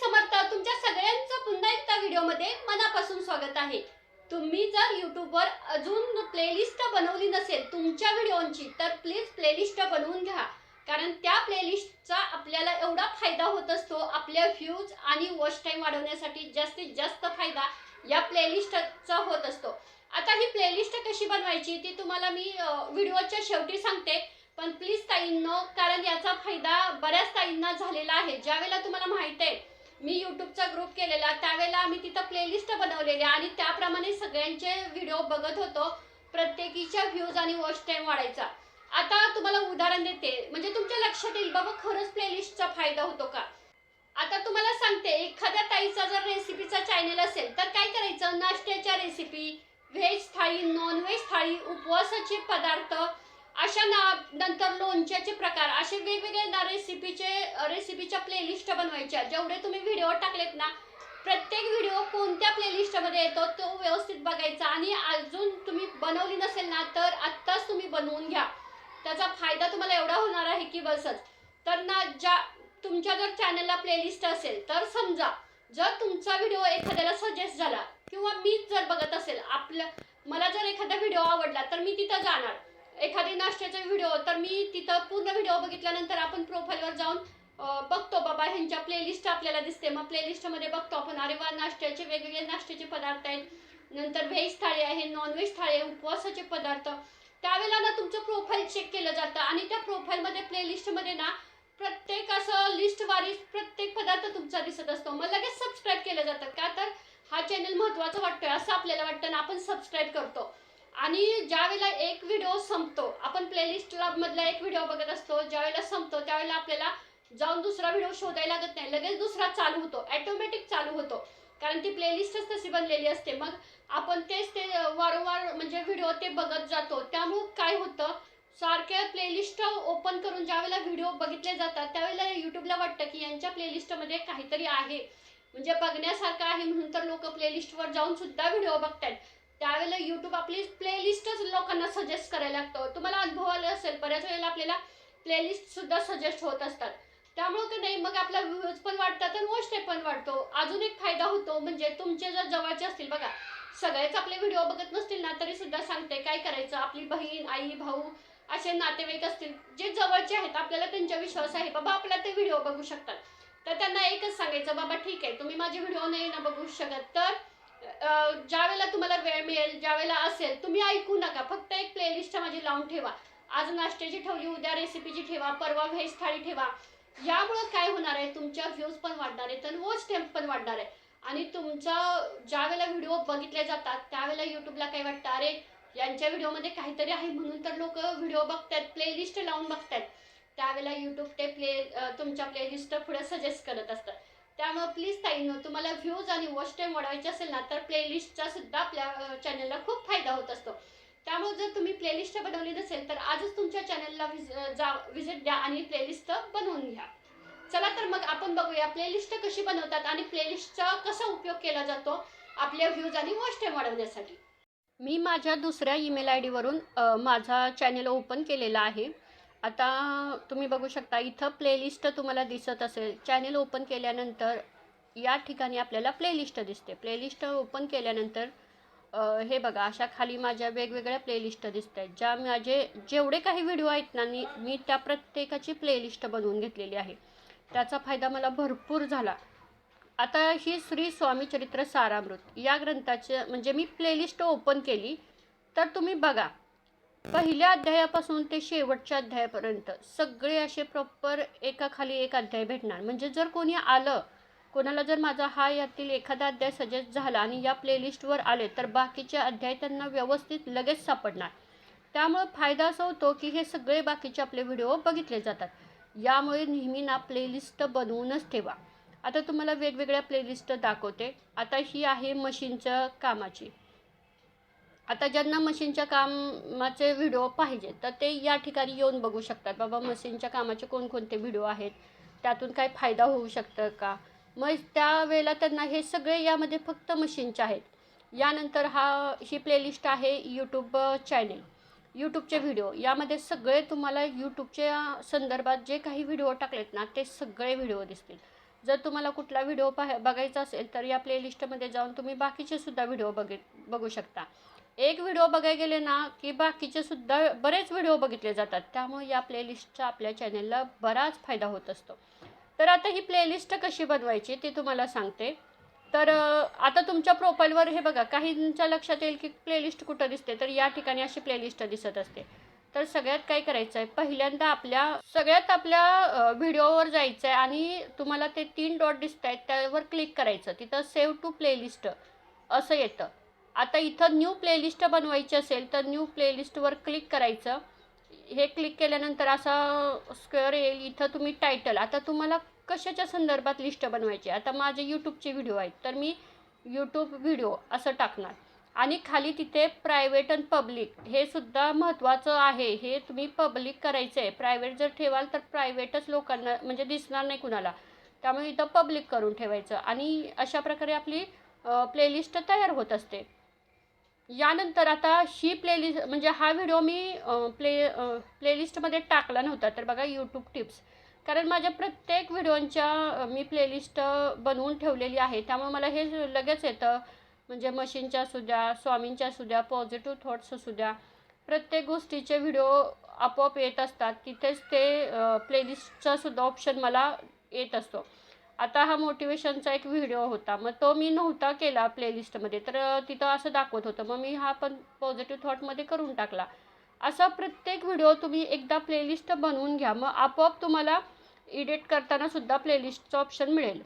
समर्थ तुमच्या सगळ्यांचं पुन्हा एकदा व्हिडिओमध्ये मनापासून स्वागत आहे. तुम्ही जर यूट्यूबवर अजून प्लेलिस्ट बनवली नसेल तुमच्या व्हिडिओंची तर प्लीज प्लेलिस्ट बनवून घ्या. कारण त्या प्लेलिस्टचा आपल्याला एवढा फायदा होत असतो आपल्या व्ह्यूज आणि वॉच टाईम वाढवण्यासाठी जास्तीत जास्त फायदा या प्लेलिस्टचा होत असतो. आता ही प्लेलिस्ट कशी बनवायची ती तुम्हाला मी व्हिडिओच्या शेवटी सांगते. पण प्लीज ताईंनो कारण याचा फायदा बऱ्याच ताईंना झालेला आहे. ज्यावेळेला तुम्हाला माहीत आहे मी यूट्यूबचा ग्रुप केलेला. त्यावेळेला आम्ही तिथं प्लेलिस्ट बनवलेली आणि त्याप्रमाणे सगळ्यांचे व्हिडिओ बघत होतो. प्रत्येकीच्या व्ह्यूज आणि वॉच टाईम वाढायचा. आता तुम्हाला उदाहरण देते. म्हणजे तुमच्या लक्षात येईल बाबा खरंच प्लेलिस्टचा फायदा होतो का? आता तुम्हाला सांगते एखाद्या ताईचा जर रेसिपीचा चॅनल असेल तर काय करायचं? नाश्त्याच्या recipe veg thali non veg thali उपवासाचे पदार्थ अशा ना नंतर लोणच्याचे प्रकार असे वेगवेगळे ना रेसिपीचे रेसिपीच्या प्लेलिस्ट बनवायच्या. जेवढे तुम्ही व्हिडिओ टाकलेत ना प्रत्येक व्हिडिओ कोणत्या प्लेलिस्टमध्ये येतो तो व्यवस्थित बघायचा. आणि अजून तुम्ही बनवली नसेल ना तर आत्ताच तुम्ही बनवून घ्या. त्याचा फायदा तुम्हाला एवढा होणार आहे की बसच. तर ना ज्या तुमच्या जर चॅनलला प्लेलिस्ट असेल तर समजा जर तुमचा व्हिडिओ एखाद्याला सजेस्ट झाला किंवा मीच जर बघत असेल आपलं मला जर एखादा व्हिडिओ आवडला तर मी तिथं जाणार. एखादी नाश्त्याचा व्हिडिओ तर मी तिथं पूर्ण व्हिडिओ बघितल्यानंतर आपण प्रोफाईलवर जाऊन बघतो बाबा ह्यांच्या प्लेलिस्ट आपल्याला दिसते. मग प्लेलिस्टमध्ये बघतो आपण अरे वा नाश्त्याचे वेगवेगळे नाश्त्याचे पदार्थ आहेत. नंतर व्हेज थाळी आहे नॉनव्हेज थाळी आहे उपवासाचे पदार्थ. त्यावेळेला ना तुमचं प्रोफाईल चेक केलं जातं आणि त्या प्रोफाईलमध्ये प्लेलिस्टमध्ये ना प्रत्येक असं लिस्ट वारीज प्रत्येक पदार्थ तुमचा दिसत असतो. मग लगेच सबस्क्राईब केलं जातं. का तर हा चॅनल महत्त्वाचा वाटतोय असं आपल्याला वाटतं ना आपण सबस्क्राईब करतो. आणि ज्या वेळेला एक व्हिडिओ संपतो आपण प्लेलिस्टला मधला एक व्हिडिओ बघत असतो ज्या वेळेला संपतो त्यावेळेला आपल्याला जाऊन दुसरा व्हिडिओ शोधायला लागत नाही. लगेच दुसरा चालू होतो ॲटोमॅटिक चालू होतो. कारण ती प्लेलिस्टच तशी बनलेली असते. मग आपण तेच ते वारंवार म्हणजे व्हिडिओ ते बघत जातो. त्यामुळं काय होतं सारख्या प्लेलिस्ट ओपन करून ज्या वेळेला व्हिडिओ बघितले जातात त्यावेळेला यूट्यूबला वाटतं की यांच्या प्लेलिस्टमध्ये काहीतरी आहे. म्हणजे बघण्यासारखं आहे म्हणून तर लोक प्लेलिस्टवर जाऊन सुद्धा व्हिडिओ बघतात त्यावेळेला यूट्यूब आपली प्लेलिस्टच लोकांना सजेस्ट करायला लागतं. तुम्हाला अनुभव आला असेल बऱ्याच वेळेला आपल्याला प्लेलिस्ट सुद्धा सजेस्ट होत असतात. त्यामुळं की नाही मग आपला व्ह्यूज पण वाढतात आणि वॉच टाईम पण वाढतो. अजून एक फायदा होतो म्हणजे तुमचे जर जवळचे असतील बघा सगळेच आपले व्हिडिओ बघत नसतील ना तरी सुद्धा सांगते काय करायचं? आपली बहीण आई भाऊ असे नातेवाईक असतील जे जवळचे आहेत आपल्याला त्यांच्या विश्वास आहे बाबा आपला ते व्हिडिओ बघू शकतात. तर त्यांना एकच सांगायचं बाबा ठीक आहे तुम्ही माझे व्हिडिओ नाही ना बघू शकत तर ज्या वेळेला तुम्हाला वेळ मिळेल ज्या वेळेला असेल तुम्ही ऐकू नका. फक्त एक प्लेलिस्ट माझी लावून ठेवा. आज नाश्त्याची ठेवली उद्या रेसिपीची ठेवा परवा व्हेज थाळी ठेवा. यामुळं काय होणार आहे? तुमच्या व्ह्यूज पण वाढणार आहे तर वॉच टेम्प पण वाढणार आहे. आणि तुमचा ज्या वेळेला व्हिडिओ बघितले जातात त्यावेळेला यूट्यूबला काय वाटतं? अरे यांच्या व्हिडिओमध्ये काहीतरी आहे म्हणून तर लोक व्हिडिओ बघतात प्लेलिस्ट लावून बघतात त्यावेळेला यूट्यूब ते प्ले तुमच्या प्लेलिस्ट पुढे सजेस्ट करत असतात. त्यामुळे प्लीज ताईंनो तुम्हाला व्ह्यूज आणि वॉच टाईम वाढवायचे असेल ना तर प्लेलिस्टचा सुद्धा आपल्या चॅनलला खूप फायदा होत असतो. त्यामुळे जर तुम्ही प्लेलिस्ट बनवली नसेल तर आजच तुमच्या चॅनलला जा व्हिजिट द्या आणि प्लेलिस्ट बनवून घ्या. चला तर मग आपण बघूया प्लेलिस्ट कशी बनवतात आणि प्लेलिस्टचा कसा उपयोग केला जातो आपल्या व्ह्यूज आणि वॉच टाईम वाढवण्यासाठी. मी माझ्या दुसऱ्या ईमेल आय डीवरून माझा चॅनल ओपन केलेला आहे. आता तुम्ही बघू शकता इथं प्लेलिस्ट तुम्हाला दिसत असेल. चॅनल ओपन केल्यानंतर या ठिकाणी आपल्याला प्लेलिस्ट दिसते. प्लेलिस्ट ओपन केल्यानंतर हे बघा अशा खाली माझ्या वेगवेगळ्या प्लेलिस्ट दिसत आहेत ज्या माझे जेवढे काही व्हिडिओ आहेत ना मी मी त्या प्रत्येकाची प्लेलिस्ट बनवून घेतलेली आहे. त्याचा फायदा मला भरपूर झाला. आता ही श्री स्वामी चरित्र सारामृत या ग्रंथाचे म्हणजे मी प्लेलिस्ट ओपन केली. तर तुम्ही बघा पहिल्या अध्यायापासून ते शेवटच्या अध्यायापर्यंत सगळे असे प्रॉपर एकाखाली एक अध्याय भेटणार. म्हणजे जर कोणी आलं कोणाला जर माझा हा यातील एखादा अध्याय सजेस्ट झाला आणि या प्लेलिस्टवर आले तर बाकीचे अध्याय त्यांना व्यवस्थित लगेच सापडणार. त्यामुळे फायदा असा होतो की हे सगळे बाकीचे आपले व्हिडिओ बघितले जातात. यामुळे नेहमी ना प्लेलिस्ट बनवूनच ठेवा. आता तुम्हाला वेगवेगळ्या प्लेलिस्ट दाखवते. आता ही आहे मशीनच्या कामाची. आता ज्यांना मशीनच्या कामाचे व्हिडिओ पाहिजे तर ते या ठिकाणी येऊन बघू शकतात. बाबा मशीनच्या कामाचे कोणकोणते व्हिडिओ आहेत? त्यातून काय फायदा होऊ शकतं का? मग त्यावेळेला त्यांना हे सगळे यामध्ये फक्त मशीनचे आहेत. यानंतर हा ही प्लेलिस्ट आहे यूट्यूब चॅनेल यूट्यूबचे व्हिडिओ यामध्ये सगळे तुम्हाला यूट्यूबच्या संदर्भात जे काही व्हिडिओ टाकलेत ना ते सगळे व्हिडिओ दिसतील. जर तुम्हाला कुठला व्हिडिओ पाह बघायचा असेल तर या प्लेलिस्टमध्ये जाऊन तुम्ही बाकीचे सुद्धा व्हिडिओ बघित बघू शकता. एक व्हिडिओ बघायला गेले ना की बाकीचे सुद्धा बरेच व्हिडिओ बघितले जातात. त्यामुळे या प्लेलिस्टचा आपल्या चॅनेलला बराच फायदा होत असतो. तर आता ही प्लेलिस्ट कशी बनवायची ते तुम्हाला सांगते. तर आता तुमच्या प्रोफाईलवर हे बघा काहींच्या लक्षात येईल की प्लेलिस्ट कुठं दिसते तर या ठिकाणी अशी प्लेलिस्ट दिसत असते. तर सगळ्यात काय करायचं आहे पहिल्यांदा आपल्या सगळ्यात आपल्या व्हिडिओवर जायचं आहे आणि तुम्हाला ते तीन डॉट दिसत आहेत त्यावर क्लिक करायचं. तिथं सेव्ह टू प्लेलिस्ट असं येतं. आता इथं न्यू प्लेलिस्ट बनवायची असेल तर न्यू प्लेलिस्टवर क्लिक करायचं. हे क्लिक केल्यानंतर असा स्क्वेअर येईल इथं तुम्ही टायटल आता तुम्हाला कशाच्या संदर्भात लिस्ट बनवायची आता माझे यूट्यूबचे व्हिडिओ आहेत तर मी यूट्यूब व्हिडिओ असं टाकणार. आणि खाली तिथे प्रायव्हेट आणि पब्लिक हे सुद्धा महत्त्वाचं आहे. हे तुम्ही पब्लिक करायचं आहे. प्रायव्हेट जर ठेवाल तर प्रायव्हेटच लोकांना म्हणजे दिसणार नाही कुणाला. त्यामुळे इथं पब्लिक करून ठेवायचं. आणि अशा प्रकारे आपली प्लेलिस्ट तयार होत असते. यानंतर आता ही प्लेलिस्ट म्हणजे हा व्हिडिओ मी प्ले प्लेलिस्टमध्ये टाकला नव्हता तर बघा यूट्यूब टिप्स कारण माझ्या प्रत्येक व्हिडिओंच्या मी प्लेलिस्ट बनवून ठेवलेली आहे. त्यामुळे मला हे लगेच येतं. म्हणजे मशीनच्या असू द्या स्वामींच्या असू द्या पॉझिटिव्ह थॉट्स असू द्या प्रत्येक गोष्टीचे व्हिडिओ आपोआप येत असतात. तिथेच ते प्लेलिस्टचा सुद्धा ऑप्शन मला येत असतो. आता हा मोटिवेशनचा एक व्हिडिओ होता. मग तो मी नव्हता केला प्लेलिस्टमध्ये तर तिथं असं दाखवत होतं. मग मी हा पण पॉझिटिव्ह थॉटमध्ये करून टाकला. असा प्रत्येक व्हिडिओ तुम्ही एकदा प्लेलिस्ट बनवून घ्या. मग आपोआप तुम्हाला एडिट करताना सुद्धा प्लेलिस्टचं ऑप्शन मिळेल.